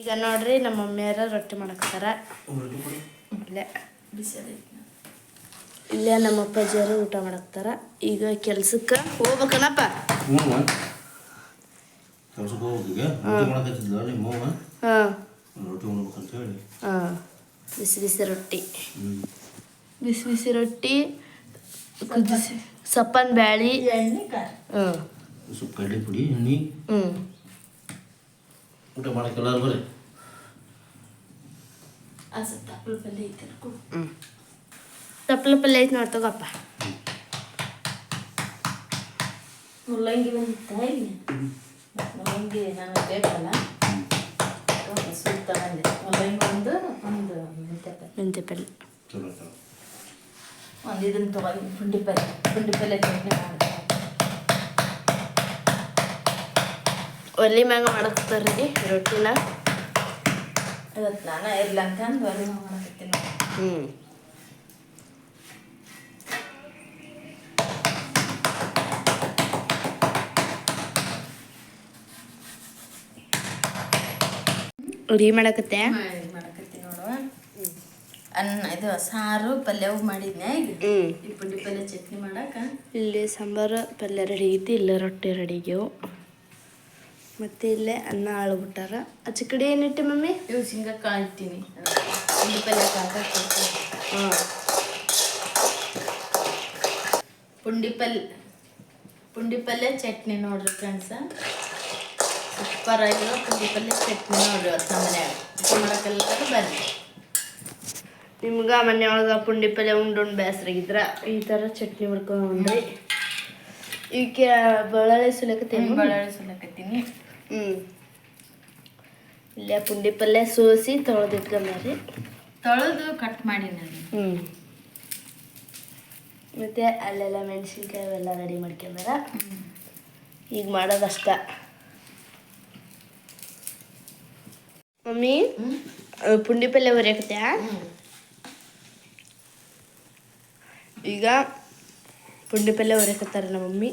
ಈಗ ನೋಡ್ರಿ ನಮ್ಮ ಮಮ್ಮಿಯರ ರೊಟ್ಟಿ ಮಾಡಕತ್ತಾರ ಇಲ್ಲೇ. ಇಲ್ಲೇ ನಮ್ಮ ಅಪ್ಪಾಜಿಯವರು ಊಟ ಮಾಡಕ್ತಾರ. ಈಗ ಕೆಲ್ಸಕ್ಕೆ ಹೋಗ್ಬೇಕನಪ್ಪ ಬಿಸಿ ಬಿಸಿ ರೊಟ್ಟಿ. ಬಿಸಿ ಬಿಸಿ ರೊಟ್ಟಿ ಕುದಿಸಿ ಸಪ್ಪನ್ ಬ್ಯಾಳಿ. ಎಣ್ಣೆ ಹ್ಮ್. ಹ್ಞೂ ಸ್ವಲ್ಪ ಕಡ್ಲೆ ಪುಡಿ ಎಣ್ಣೆ ಹ್ಞೂ ಊಟ ಮಾಡಕ್ಕೆ ಎಲ್ಲರೂ ಬರ್ರಿ. ಹಸ ಪಲ್ಲೆ ಐತೆ ತಪ್ಪಲ ಪಲ್ಯ ನೋಡಿ ತಗೋಪ್ಪ. ಮುಲ್ಲಂಗಿ ಬಂದಿತ್ತ ಇಲ್ಲಿ? ಮುಲ್ಲಂಗಿ ನಾನು ಬೇಕಲ್ಲ ಸೂಪ್ ತಗೊಂಡೆ. ಮುಲ್ಲಂಗಿ ಒಂದು ಒಂದು ಮೆಂತ್ಯ ಪಲ್ಯ. ಮೆಂತ್ಯ ಪಲ್ಯ. ಒಂದು ಇದನ್ನು ತಗೊಂಡು ಪುಂಡಿ ಪಲ್ಯ ಪುಂಡಿ ಪಲ್ಯ ಚಟ್ನಿ ಮಾಡಿದೆ. ಒಲಿ ಮ್ಯಾಗ ಮಾಡಕ್ತಾರ್ರಿ ರೊಟ್ಟಿನ. ಇವತ್ತು ನಾನು ಅಂತಂದು ಒಲೆ ಮಾಡಕತ್ತೀನಿ ಹ್ಞೂ ಅಡುಗೆ ಮಾಡಕತ್ತೆ? ಮಾಡಕತ್ತೀನಿ ನೋಡುವ. ಅನ್ನ ಇದು ಸಾರು ಪಲ್ಯವು ಮಾಡಿದ್ನೆ ಈಗ? ಪುಂಡಿ ಪಲ್ಯ ಚಟ್ನಿ ಮಾಡಕ? ಇಲ್ಲಿ ಸಾಂಬಾರು ಪಲ್ಯ ರೆಡಿ ಐತಿ ಇಲ್ಲ ರೊಟ್ಟಿ ರೆಡಿ ಆಗ್ಯಾವು. ಮತ್ತೆ ಇಲ್ಲೇ ಅನ್ನ ಆಳ್ಬಿಟ್ಟಾರ. ಆಚೆ ಕಡೆ ಏನಿಟ್ಟೆ ಮಮ್ಮಿ? ಇವು ಶೇಂಗಾ ಕಾಳು ಇಟ್ಟಿನಿ. ಪುಂಡಿ ಪಲ್ಯ ಕಾಕ ಹಾಂ. ಪುಂಡಿ ಪಲ್ಯ ಪುಂಡಿ ಪಲ್ಯ ಚಟ್ನಿ ನೋಡ್ರಿ ಫ್ರೆಂಡ್ಸ ಸೂಪರ್ ಆಗಿರೋ ಪುಂಡಿ ಪಲ್ಯ ಚಟ್ನಿ ನೋಡ್ರಿ ಇವತ್ತು ನಮ್ಮ ಮನ್ಯಾಗ. ಮಾಡಕ್ಕೆಲ್ಲರೂ ಬರ್ರಿ ನಿಮ್ಗೆ ಮನೆಯೊಳಗೆ ಪುಂಡಿ ಪಲ್ಯ ಉಂಡು ಉಂಡು ಬೇಸರಾಗಿದ್ರ ಈ ಥರ ಚಟ್ನಿ ಮಾಡ್ಕೊಂಡು ಈಗ ಬಳ್ಳಾಳಿ ಸುಲಕತ್ತೇನು ಬಳ್ಳಾಳಿ ಸುಲಕತ್ತೀನಿ. ಹ್ಞೂ ಇಲ್ಲೇ ಪುಂಡಿ ಪಲ್ಯ ಸೋಸಿ ತೊಳೆದಿಟ್ಕೊಂಡ್ರಿ ತೊಳೆದು ಕಟ್ ಮಾಡಿ ನಾನು. ಹ್ಞೂ ಮತ್ತು ಅಲ್ಲೆಲ್ಲ ಮೆಣಸಿನ್ಕಾಯಿ ಅವೆಲ್ಲ ರೆಡಿ ಮಾಡ್ಕೊಂಡಾರ ಈಗ ಮಾಡೋದಷ್ಟ ಮಮ್ಮಿ ಪುಂಡಿ ಪಲ್ಯ ಬರೆಯಕತ್ತೆ ಈಗ ಪುಂಡಿ ಪಲ್ಯ ಬರೆಯಕತ್ತಾರ ನಮ್ಮ ಮಮ್ಮಿ.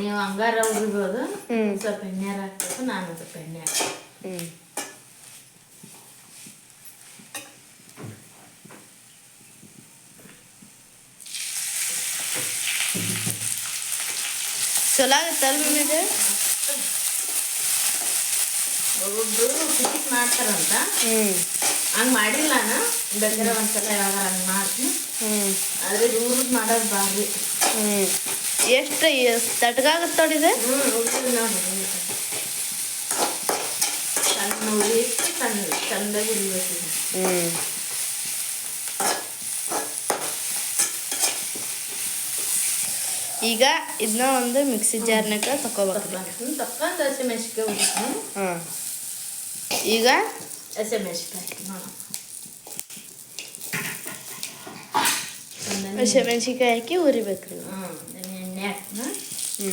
ನೀವು ಹಂಗಾರ ಉರಿಬೋದು. ಹ್ಮ್. ಸ್ವಲ್ಪ ಎಣ್ಣೆ ಹಾಕ್ಬೇಕು ನಾನು ಸ್ವಲ್ಪ ಎಣ್ಣೆ ಹ್ಮ್. ಚಲೋ ಆಗತ್ತಲ್ಲ ಇದು ಒಬ್ಬೊಬ್ರು ಟಿಕೆಟ್ ಮಾಡ್ತಾರಂತ. ಹಂಗೆ ಮಾಡಿಲ್ಲ ನಾನು. ಬೇಕಾದ್ರೆ ಒಂದ್ಸಲ ಯಾವಾಗ ಹಂಗೆ ಮಾಡ್ತೀನಿ. ಆದ್ರೆ ಆದರೆ ಇವ್ರದ್ದು ಮಾಡೋದು ಭಾರಿ. ಹ್ಞೂ ಎಷ್ಟು ತಟ್ಗಾಗತ್ತೆ ನೋಡಿದೆ ಹ್ಞೂ ಈಗ ಇದನ್ನ ಒಂದು ಮಿಕ್ಸಿ ಜಾರ್ನಾಗ ತಗೋಬೇಕು ಹಾಂ ಈಗ? ಹಸಿ ಮೆಣಸಿನ್ಕಾಯಿ ಹಾಕಿ ಉರಿಬೇಕು ರೀ ಎಣ್ಣೆ ಹಾಕ್ತೀನಿ ಹ್ಞೂ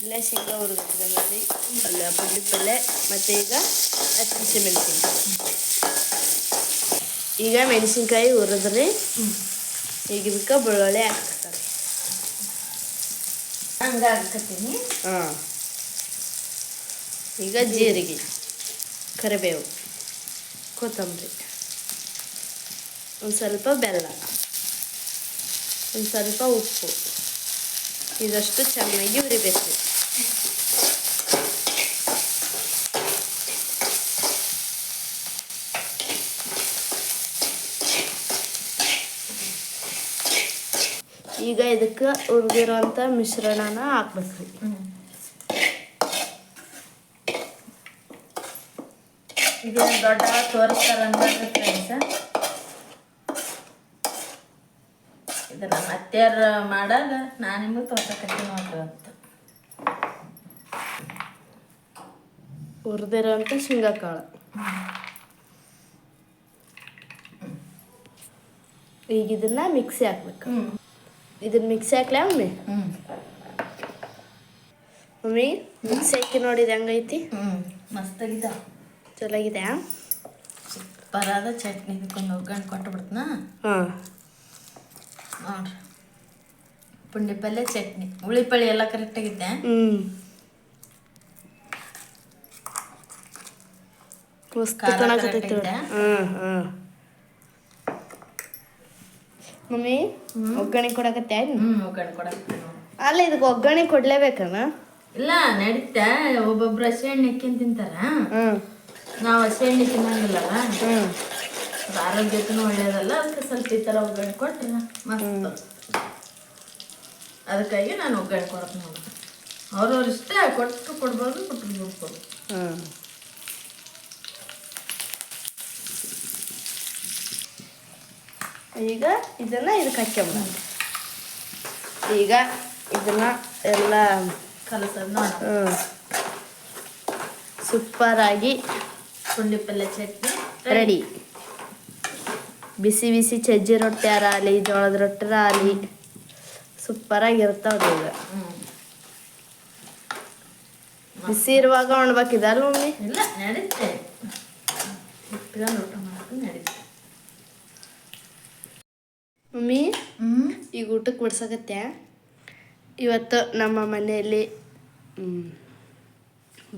ಇಲ್ಲೇ ಶೇಂಗಾ ಹುರಿದಿಟ್ಕೊಂಡ್ರಿ ಅಲ್ಲ ಪುಂಡಿ ಪಲ್ಯ ಮತ್ತು ಈಗ ಹಸಿಮೆಣ್ಸಿನ್ಕಾಯಿ ಈಗ ಮೆಣಸಿನ್ಕಾಯಿ ಹುರಿದ್ರಿ ಈಗ ಇದಕ್ಕೆ ಬೆಳ್ಳುಳ್ಳಿ ಹಾಕ್ತಾರೆ. ಹಂಗೆ ಹಾಕತ್ತೀನಿ ಹಾಂ. ಈಗ ಜೀರಿಗೆ ಕರಿಬೇವು ಕೊತ್ತಂಬರಿ. ಒಂದು ಸ್ವಲ್ಪ ಬೆಲ್ಲ. ಒಂದು ಸ್ವಲ್ಪ ಉಪ್ಪು ಇದಷ್ಟು ಚೆನ್ನಾಗಿ ಹುರಿಬೇಕು ಈಗ ಇದಕ್ಕೆ ಹುರಿದಿರೋಂಥ ಮಿಶ್ರಣನ ಹಾಕ್ಬೇಕು ಇದು ದೊಡ್ಡ ತೋರಿಸ್ತಾರ ಅನ್ಬಾರ್ದು ಫ್ರೆಂಡ್ಸ ಇದು ನಮ್ಮ ಅತ್ತೆಯರ ಮಾಡಾಗ ನಾನು ನಿಮಗೆ ತೋರ್ಸಕತ್ತೀನಿ ನೋಡ್ರಿ ಅಂತ. ಹುರಿದಿರೋಂಥ ಶೇಂಗಾ ಕಾಳು ಈಗ ಇದನ್ನ ಮಿಕ್ಸಿ ಹಾಕ್ಬೇಕು. ಇದನ್ನ ಮಿಕ್ಸಿ ಹಾಕ್ಲಾ ಮಮ್ಮಿ? ಮಮ್ಮಿ ಮಿಕ್ಸಿ ಹಾಕಿ ನೋಡಿದ ಹೆಂಗೈತಿ? ಮಸ್ತಾಗಿದ. ಚಲಾಗಿದೆ ಬರಾದ ಚಟ್ನಿ ಇದಕ್ಕೊಂದು ಒಗ್ಗರಣೆ ಕೊಟ್ಟು ಬಿಡ್ತನಾ ಹಾಂ. ಪುಂಡಿ ಪಲ್ಯ ಚಟ್ನಿ. ಹುಳಿ ಪಳ್ಳಿ ಎಲ್ಲ ಕರೆಕ್ಟ್ ಆಗಿದ್ದೆ ಹ್ಮ್. ಮಸ್ತ್ ಖಾರ ಕಾಣಕತ್ತೈತಿ correct ನೋಡು. ಐತೆ? ಹ್ಮ್ ಹ್ಮ್. ಮಮ್ಮಿ ಒಗ್ಗರಣೆ ಕೊಡಕತ್ತೆ ಹ್ಮ್ ಒಗ್ಗರಣೆ ಕೊಡಕ್ಕೆ ಅಲ್ಲ ಇದಕ್ಕೆ ಒಗ್ಗರಣೆ ಕೊಡ್ಲೇಬೇಕನ? ಇಲ್ಲ ನಡೀತಾ. ಒಬ್ಬೊಬ್ರು ಹಸಿ ಹಣ್ಣು ತಿಂತಾರ. ನಾವು ಹಸಿ ಹಣ್ಣು ತಿನ್ನಂಗಿಲ್ಲಲ್ಲ. ಹ್ಮ್. ಆರೋಗ್ಯಕ್ಕೂ ಒಳ್ಳೇದಲ್ಲ ಅದಕ್ಕೆ ಸ್ವಲ್ಪ ಈ ಥರ ಒಗ್ಗರಣೆ ಕೊಟ್ರೆ ಮಸ್ತ್. ಅದಕ್ಕಾಗಿ ನಾನು ಒಗ್ಗರಣೆ ಕೊಡಕ್ಕೆ ನೋಡಿ ಅವ್ರವ್ರ ಇಷ್ಟ ಕೊಟ್ಟು ಕೊಡ್ಬೋದು ಕೊಟ್ಟು ಬಿಡ್ಬೋದು ಹ್ಮ್. ಈಗ ಇದನ್ನ ಇದಕ್ಕೆ ಹಾಕ್ಯಂಬ ಈಗ ಇದನ್ನ ಎಲ್ಲ ಕಲಸೋದು ಹ್ಞೂ ಆಗಿ ಪುಂಡಿ ಪಲ್ಯ ಚಟ್ನಿ ರೆಡಿ. ಬಿಸಿ ಬಿಸಿ ಸಜ್ಜಿ ರೊಟ್ಟಿ ಆಗಲಿ ಜೋಳದ ರೊಟ್ಟಿ ಆಗಲಿ. ಸೂಪರ್ ಆಗಿರ್ತಾವ್ರಿ ಈಗ ಬಿಸಿ ಇರುವಾಗ ಉಣ್ಬೇಕಿದಲ್ಲ ಮಮ್ಮಿ? ಇಲ್ಲ ನಡೀತೆ. ಮಮ್ಮಿ ಈಗ ಊಟಕ್ಕೆ ಬಿಡ್ಸಕತ್ತೆ ಇವತ್ತು ನಮ್ಮ ಮನೆಯಲ್ಲಿ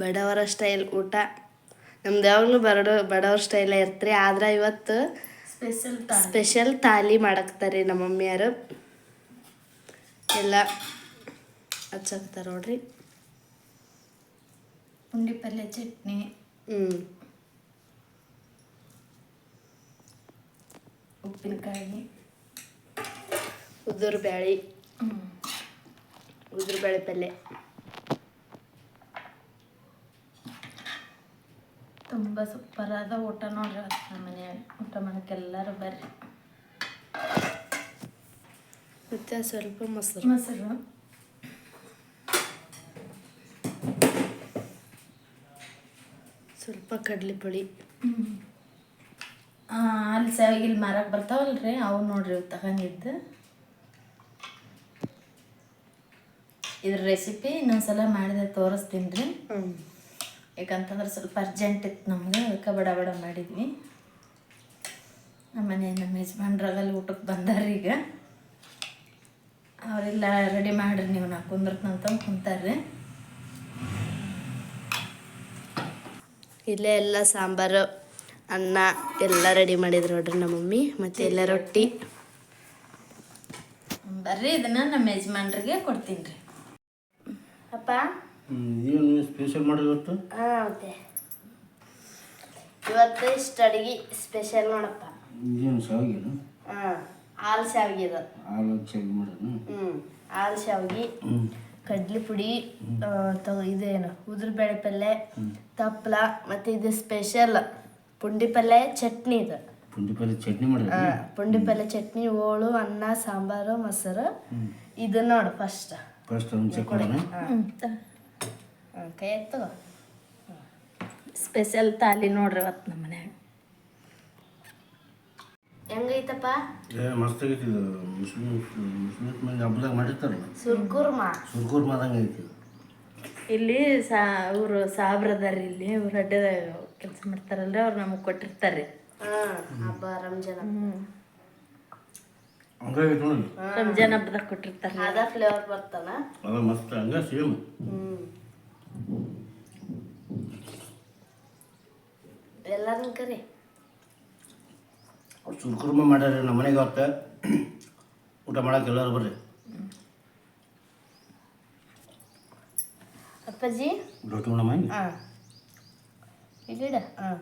ಬಡವರ ಸ್ಟೈಲ್ ಊಟ. ನಮ್ದು ಯಾವಾಗಲೂ ಬರಡು ಬಡವರ ಸ್ಟೈಲೇ ಇರ್ತ್ರಿ. ಆದ್ರೆ ಇವತ್ತು ಸ್ಪೆಷಲ್ ತಾ ಸ್ಪೆಷಲ್ ತಾಲಿ ಮಾಡಾಕ್ತಾರೆ ನಮ್ಮ ಮಮ್ಮಿಯರು ಎಲ್ಲ ಹಚ್ಚಾಕ್ತಾರ ನೋಡ್ರಿ ಪುಂಡಿ ಪಲ್ಯ ಚಟ್ನಿ ಹ್ಞೂ ಉಪ್ಪಿನಕಾಯಿ ಉದುರು ಬ್ಯಾಳಿ ಹ್ಞೂ ಉದುರು ಬೇಳೆ ಪಲ್ಯ ತುಂಬ ಸೂಪರ್ ಆದ ಊಟ ನೋಡ್ರಿ ನಮ್ಮ ಮನೆಯಾಗ. ಊಟ ಮಾಡಕ್ಕೆ ಎಲ್ಲರೂ ಬರ್ರಿ. ಮತ್ತು ಸ್ವಲ್ಪ ಮೊಸರು. ಮೊಸರು. ಸ್ವಲ್ಪ ಕಡ್ಲೆ ಪುಳಿ ಅಲ್ಲಿ ಇಲ್ಲಿ ಮಾರಕ್ಕೆ ಬರ್ತಾವಲ್ರಿ ಅವು ನೋಡ್ರಿ ಇವು ತಗೊಂಡಿದ್ದು. ಇದ್ರ ರೆಸಿಪಿ ಇನ್ನೊಂದ್ಸಲ ಮಾಡಿದೆ ತೋರಿಸ್ತೀನಿ ರೀ. ಹ್ಞೂ ಯಾಕಂತಂದ್ರೆ ಸ್ವಲ್ಪ ಅರ್ಜೆಂಟ್ ಇತ್ತು ನಮ್ಗೆ ಅದಕ್ಕೆ ಬಡ ಬಡ ಮಾಡಿದ್ವಿ. ನಮ್ಮ ಮನೆ ನಮ್ಮ ಯಜಮಾನ್ರಾಗಲ್ಲಿ ಊಟಕ್ಕೆ ಬಂದಾರ ಈಗ. ಅವರೆಲ್ಲ ರೆಡಿ ಮಾಡ್ರಿ ನೀವು ನಾ ಕುಂದ್ರತ್ನಂತಂದು ಕುಂತಾರ್ರಿ. ಇಲ್ಲೇ ಎಲ್ಲ ಸಾಂಬಾರು ಅನ್ನ ಎಲ್ಲ ರೆಡಿ ಮಾಡಿದ್ರು ನೋಡ್ರಿ ನಮ್ಮ ಮಮ್ಮಿ ಮತ್ತು ಎಲ್ಲ ರೊಟ್ಟಿ. ಬರ್ರಿ ಇದನ್ನ ನಮ್ಮ ಯಜಮಾನ್ರಿಗೆ ಕೊಡ್ತೀನಿ ರೀ. ಅಪ್ಪ. ಏನು ಸ್ಪೆಷಲ್ ಮಾಡೋದು ಇವತ್ತು? ಹಾಂ ಮತ್ತೆ. ಇವತ್ತು ಇಷ್ಟು ಅಡುಗೆ ಸ್ಪೆಷಲ್ ನೋಡಪ್ಪ. ಏನು ಶಾವಿಗೆನು? ಹಾಂ ಹಾಲು ಶಾವಿಗೆ ಇದು ಹಾಲು ಶಾವಿಗೆ ಮಾಡೋಣ ಹ್ಞೂ ಹಾಲು ಶಾವಿಗೆ ಕಡ್ಲೆ ಕಡ್ಲಿ ಪುಡಿ ತಗೋ ಇದೇನು ಉದುರು ಬೇಳೆ ಪಲ್ಯ ತಪ್ಪಲ ಮತ್ತು ಇದು ಸ್ಪೆಷಲ್ ಪುಂಡಿ ಪಲ್ಯ ಚಟ್ನಿ ಇದು. ಪುಂಡಿ ಪಲ್ಯ ಚಟ್ನಿ ಮಾಡಿದ್ರೆ ಹಾಂ ಪುಂಡಿ ಪಲ್ಯ ಚಟ್ನಿ ಹೋಳು ಅನ್ನ ಸಾಂಬಾರು ಮೊಸರು. ಇದು ನೋಡು ಫಸ್ಟ್ ಫಸ್ಟ್ ಒಂದು ಚೆಕ್ ಮಾಡೋಣ. ಕೈ ಎತ್ತು ಸ್ಪೆಷಲ್ ತಾಲಿ ನೋಡ್ರಿ ಅವತ್ತು ನಮ್ಮ ಮನ್ಯಾಗ. ಹೆಂಗೈತಪ್ಪ? ಏ ಮಸ್ತ್ ಆಗೈತಿ ಇದು. ಮುಸ್ಲಿಮ್ ಮುಸ್ಲಿಮ್ ಮಂದಿ ಹಬ್ಬದಾಗ ಮಾಡಿರ್ತಾರಲ್ಲ. ಸುರ್ಕುರ್ಮ? ಸುರ್ಕೂರ್ ಮಾದಂಗೆ ಐತಿ ಇದು. ಇಲ್ಲಿ ಸಾ ಇವರು ಸಾಬ್ರ ಅದಾರ ಇಲ್ಲಿ ಇವ್ರು ಅಡ್ಡದಾಗ ಕೆಲಸ ಮಾಡ್ತಾರಲ್ರಿ ಅವ್ರು ನಮಗೆ ಕೊಟ್ಟಿರ್ತಾರೆ ಹಾಂ ಹಬ್ಬ ರಂಜಾನ್ ಹಬ್ಬ. ಹಂಗಾಗೈತಿ ನೋಡಿ. ರಂಜಾನ್ ಹಬ್ಬದಾಗ ಕೊಟ್ಟಿರ್ತಾರೆ ಅದ ಫ್ಲೇವರ್ ಬರ್ತಾನ. ಅದ ಮಸ್ತ್ ಹಂಗ ಸೇಮ್ ಹ್ಞೂ ಎಲ್ಲರನ್ನ ಕರೆ. ಅವ್ರು ಸುರ್ಕುರ್ಮ ಮಾಡ್ಯಾರ ನಮ್ಮ ಮನೆಗೆ ಅವತ್ತ. ಊಟ ಮಾಡಕ್ಕೆ ಎಲ್ಲರೂ ಬರ್ರಿ. ಅಪ್ಪಾಜಿ? ರೊಟ್ಟಿ ಉಣ್ಣಮ್ಮ ಹಿಂಗೆ ಹಾಂ. ಇಲ್ಲಿಡ? ಹಾಂ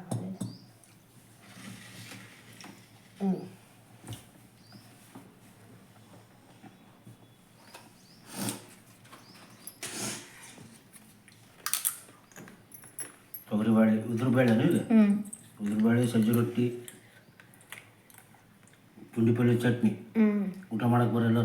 ಹ್ಞೂ ತೊಗರಿ ಬಾಳೆ ಉದುರು ಬೇಳೆನು ಇದು? ಹ್ಞೂ ಉದುರು ಬೇಳೆ ಸಜ್ಜಿ ರೊಟ್ಟಿ ಪುಂಡಿ ಪಲ್ಯ ಚಟ್ನಿ ಊಟ ಮಾಡಕ್ ಬರಲ್ಲ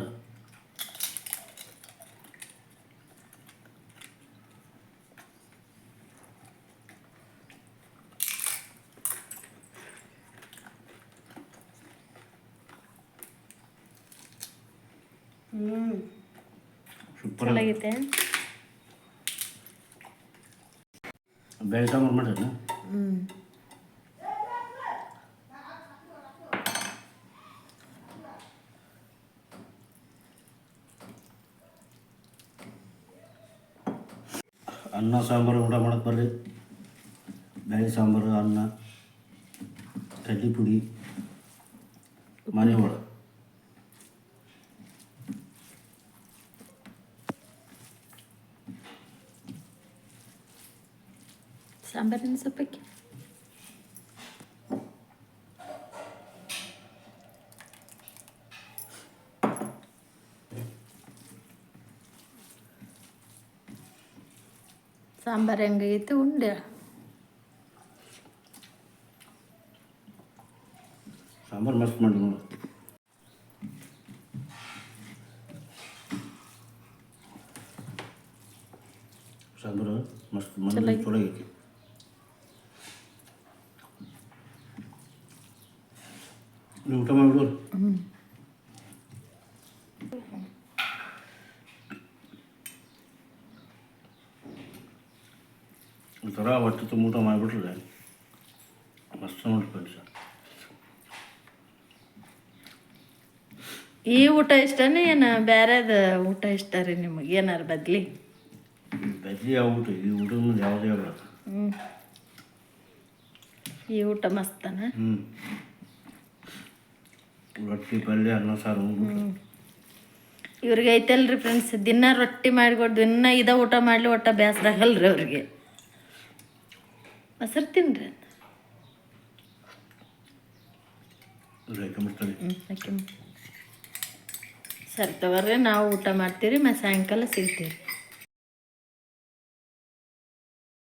ಸೂಪರ್ ಚೆನ್ನಾಗೈತೆ. बेलटा मुरमट है ना? Hmm. अन्न सांबार ऊट मे बे सांबार अन्न तटिपुड़ी मनवाड़ ಸಾಂಬಾರಿನ ಸೊಪ್ಪಕ್ಕೆ ಸಾಂಬಾರು ಹೆಂಗೈತೆ ಉಂಡೆ ಸಾಂಬಾರು ಮಸ್ತ್ ಮಾಡಿ ನೋಡಿ ಸಾಂಬಾರು ಮಸ್ತ್ ಮಂದಿ ಚಲೋ ಐತಿ ನೀವು ಊಟ ಮಾಡ್ಬಿಡೋರು ತುಂಬ ಊಟ ಮಾಡಿಬಿಟ್ರೆ ಮಸ್ತ್ ನೋಡಿ ಫ್ರೆಂಡ್ಸ್ ಈ ಊಟ ಇಷ್ಟನೇ ಏನು? ಬೇರೆದ ಊಟ ಇಷ್ಟ ರೀ ನಿಮಗೆ? ಏನಾರು ಬದ್ಲಿ? ಬಜ್ಜಿ ಯಾವ ಊಟ? ಈ ಊಟದ ಮುಂದೆ ಯಾವುದೇ ಹ್ಞೂ ಈ ಊಟ ಮಸ್ತನ? ರೊಟ್ಟಿ ಪಲ್ಯ ಅನ್ನ ಸಾರು ಇವ್ರಿಗೆ ಐತಲ್ರಿ ಫ್ರೆಂಡ್ಸ್ ದಿನ ರೊಟ್ಟಿ ಮಾಡಿಕೊಡ್ದು ದಿನ ಇದ ಊಟ ಮಾಡಲಿ ಒಟ್ಟ ಬೇಸರ ಆಗಲ್ರಿ ಅವ್ರಿಗೆ. ಮೊಸರು ತಿನ್ರಿ ಸರಿ ತಗೋರಿ ನಾವು ಊಟ ಮಾಡ್ತೀರಿ ಮತ್ತು ಸಾಯಂಕಾಲ ಸಿಗ್ತೀವಿ